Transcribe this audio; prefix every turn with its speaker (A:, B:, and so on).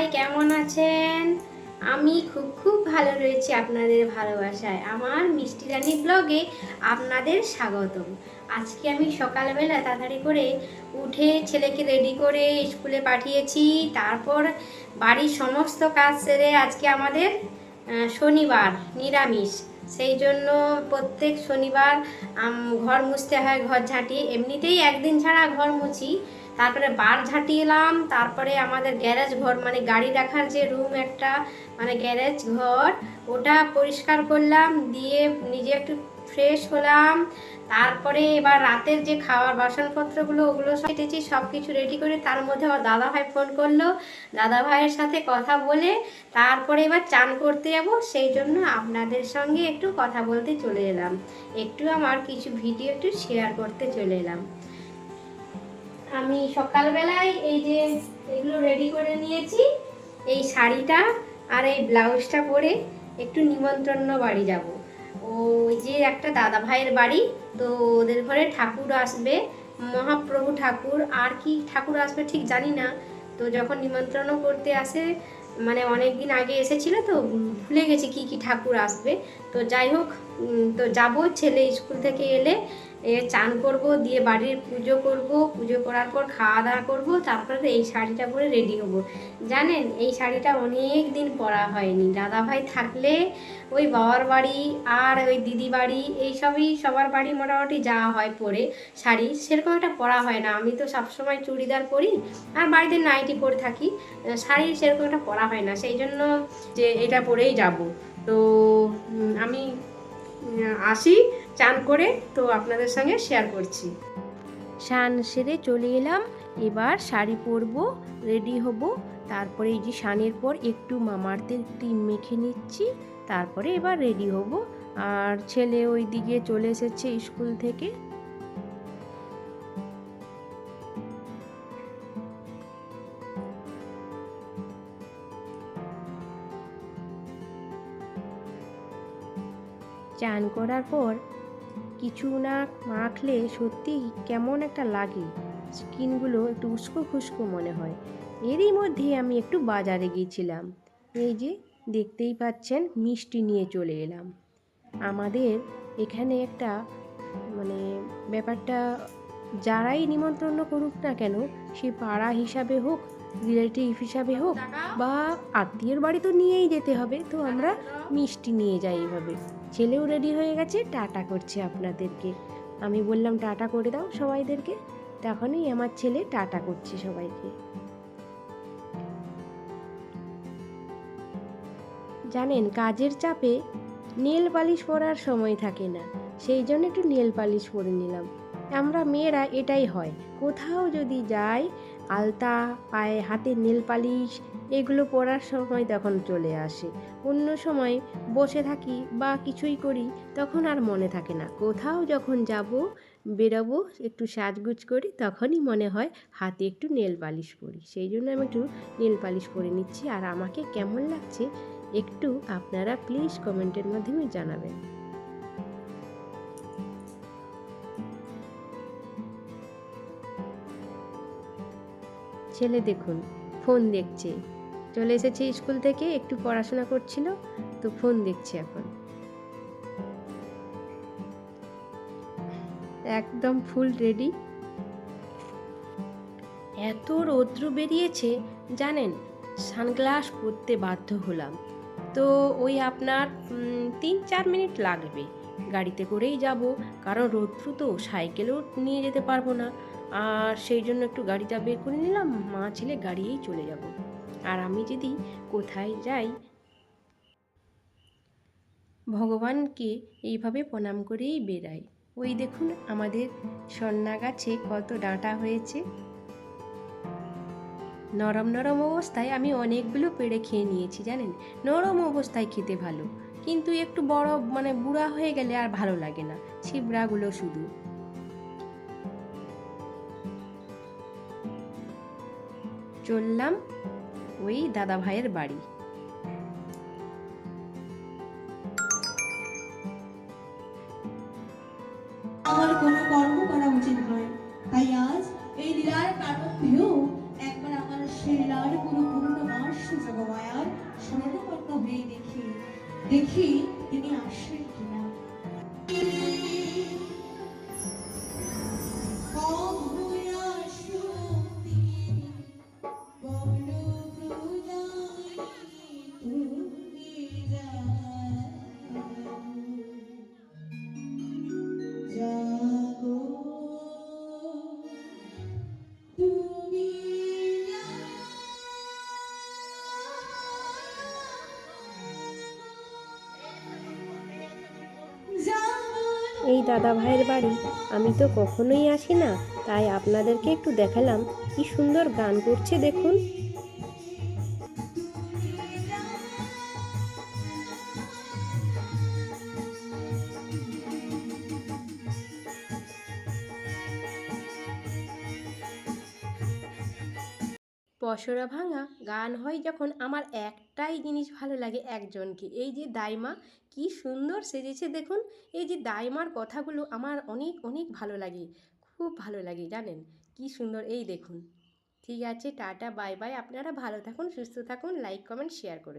A: সবাই কেমন আছেন? আমি খুব খুব ভালো রয়েছি আপনাদের ভালোবাসায়। আমার মিষ্টি রানী ব্লগে আপনাদের স্বাগতম। আজকে আমি সকালবেলা তাড়াতাড়ি করে উঠে ছেলেকে রেডি করে স্কুলে পাঠিয়েছি। তারপর বাড়ির সমস্ত কাজ সেরে আজকে আমাদের শনিবার, নিরামিষ। সেই জন্য প্রত্যেক শনিবার ঘর মুছতে হয়, ঘর ঝাঁটি। এমনিতেই একদিন ছাড়া ঘর মুছি। তারপরে বার ঝাঁটিয়েলাম তারপরে আমাদের গ্যারেজ ঘর মানে গাড়ি রাখার যে রুম একটা মানে গ্যারেজ ঘর, ওটা পরিষ্কার করলাম, দিয়ে নিজে একটু ফ্রেশ হলাম, তারপরে এবার রাতের যে খাওয়ার বাসনপত্রগুলো, ওগুলো সব কেটেছি সব কিছু রেডি করে তার মধ্যে আমার দাদা ভাই ফোন করল দাদা ভাইয়ের সাথে কথা বলে তারপরে এবার চান করতে যাব, সেই জন্য আপনাদের সঙ্গে একটু কথা বলতে চলে এলাম। একটু আমার কিছু ভিডিও একটু শেয়ার করতে চলে এলাম। আমি সকালবেলায় এই যে এগুলো রেডি করে নিয়েছি, এই শাড়িটা আর এই ব্লাউজটা পরে একটু নিমন্ত্রণ বাড়ি যাব। ওই যে একটা দাদা ভাইয়ের বাড়ি, তো ওদের ঘরে ঠাকুর আসবে, মহাপ্রভু ঠাকুর, আর কি ঠাকুর আসবে ঠিক জানি না। তো যখন নিমন্ত্রণ করতে আসে মানে অনেক দিন আগে এসেছিল তো ভুলে গেছি কি কি ঠাকুর আসবে। তো যাই হোক তো যাব ছেলে স্কুল থেকে এলে এ চান করব, দিয়ে বাড়ির পুজো করব, পুজো করার পর খাওয়া দাওয়া করব, তারপরে এই শাড়িটা পরে রেডি হব। জানেন, এই শাড়িটা অনেক দিন পরা হয়নি। দাদা ভাই থাকলে ওই বাবার বাড়ি আর ওই দিদি বাড়ি এইসবই সবার বাড়ি মোটামুটি যাওয়া হয় পরে শাড়ি। সেরকম একটা পরা হয় না। আমি তো সবসময় চুড়িদার পরি আর বাড়িতে নাইটি পরে থাকি। শাড়ি সেরকম একটা পরা হয় না। সেই জন্য যে এটা পরেই যাব। তো আমি আসি। চান করে তো আপনাদের সঙ্গে শেয়ার করছি। স্নান সেরে চলে এলাম। এবার শাড়ি পরবো রেডি হব। তারপরে এই যে স্নানের পর একটু মামার্থের ক্রিম মেখে নিচ্ছি। তারপরে এবার রেডি হব। আর ছেলে ওই দিকে চলে এসেছে স্কুল থেকে। চান করার পর কিছু না মাখলে সত্যি কেমন একটা লাগে। স্কিনগুলো একটু উস্কো খুস্কো মনে হয়। এরই মধ্যে আমি একটু বাজারে গিয়েছিলাম। এই যে, দেখতেই পাচ্ছেন, মিষ্টি নিয়ে চলে এলাম। আমাদের এখানে একটা মানে ব্যাপারটা যারাই নিমন্ত্রণ করুক না কেন, সে পাড়া হিসাবে হোক, রিলেটিভ হিসাবে হোক, বা আত্মীয়র বাড়ি তো নিয়েই যেতে হবে। তো আমরা মিষ্টি নিয়ে যাই এইভাবে ছেলেও রেডি হয়ে গেছে, টাটা করছে আপনাদেরকে। আমি বললাম, টাটা করে দাও সবাইদেরকে। তখনই আমার ছেলে টাটা করছে সবাইকে। জানেন, কাজের চাপে নেল পালিশ পরার সময় থাকে না, সেই জন্য একটু নেল পালিশ পরে নিলাম। আমরা মেয়েরা এটাই হয়, কোথাও যদি যাই আলতা, পায়ে হাতে নেল পালিশ, এগুলো পরার সময় তখন চলে আসে। অন্য সময় বসে থাকি বা কিছুই করি, তখন আর মনে থাকে না। কোথাও যখন যাব, বেরোবো, একটু সাজগুজ করি, তখনই মনে হয় হাতে একটু নেল পালিশ পরি। সেই জন্য আমি একটু নেল পালিশ পরে নিচ্ছি। আর আমাকে কেমন লাগছে, একটু আপনারা প্লিজ কমেন্টের মাধ্যমে জানাবেন। ছেলে দেখুন, ফোন দেখছে। চলে এসেছে স্কুল থেকে, একটু পড়াশোনা করছিল, তো ফোন দেখছে এখন। একদম ফুল রেডি। এত রৌদ্র বেরিয়েছে, জানেন, সানগ্লাস পরতে বাধ্য হলাম। তো ওই আপনার তিন চার মিনিট লাগবে। গাড়িতে করেই যাব, কারণ রৌদ্র তো সাইকেলও নিয়ে যেতে পারব না। আর সেই জন্য একটু গাড়িটা বের করে নিলাম। মা ছেলে গাড়িয়েই চলে যাব। আর আমি যদি কোথায় যাই? ভগবানকে এইভাবে প্রণাম করেই বেরাই ওই দেখুন আমাদের সন্না গাছে কত ডাঁটা হয়েছে। নরম নরম অবস্থায় আমি অনেকগুলো পেড়ে খেয়ে নিয়েছি, জানেন? নরম অবস্থায় খেতে ভালো। কিন্তু একটু বড় মানে বুড়া হয়ে গেলে আর ভালো লাগে না। ছিবড়াগুলো শুধু। চললাম ওই দাদা ভাইয়ের বাড়ি।
B: আমার কোনো কর্ম করা উচিত নয়। তাই আজ এই লীলার প্রারম্ভেও একবার আমার শ্রীলার গুরু পূর্ণমাস জগমায়ার স্মরণপন্ন হয়ে দেখি। দেখি তিনি আসেন কিনা।
A: এই দাদা ভাইয়ের বাড়ি। আমি তো কখনোই আসি না, তাই আপনাদেরকে একটু দেখালাম, কি সুন্দর গান করছে দেখুন। পসরা ভাঙা গান হয় যখন আমার একটাই জিনিস ভালো লাগে একজনকে। এই যে দাইমা, কি সুন্দর সেজেছে দেখুন। এই যে দাইমার কথাগুলো আমার অনেক অনেক ভালো লাগে। খুব ভালো লাগে, জানেন? কি সুন্দর, এই দেখুন। ঠিক আছে, টাটা, বাই বাই। আপনারা ভালো থাকুন, সুস্থ থাকুন, লাইক, কমেন্ট, শেয়ার করে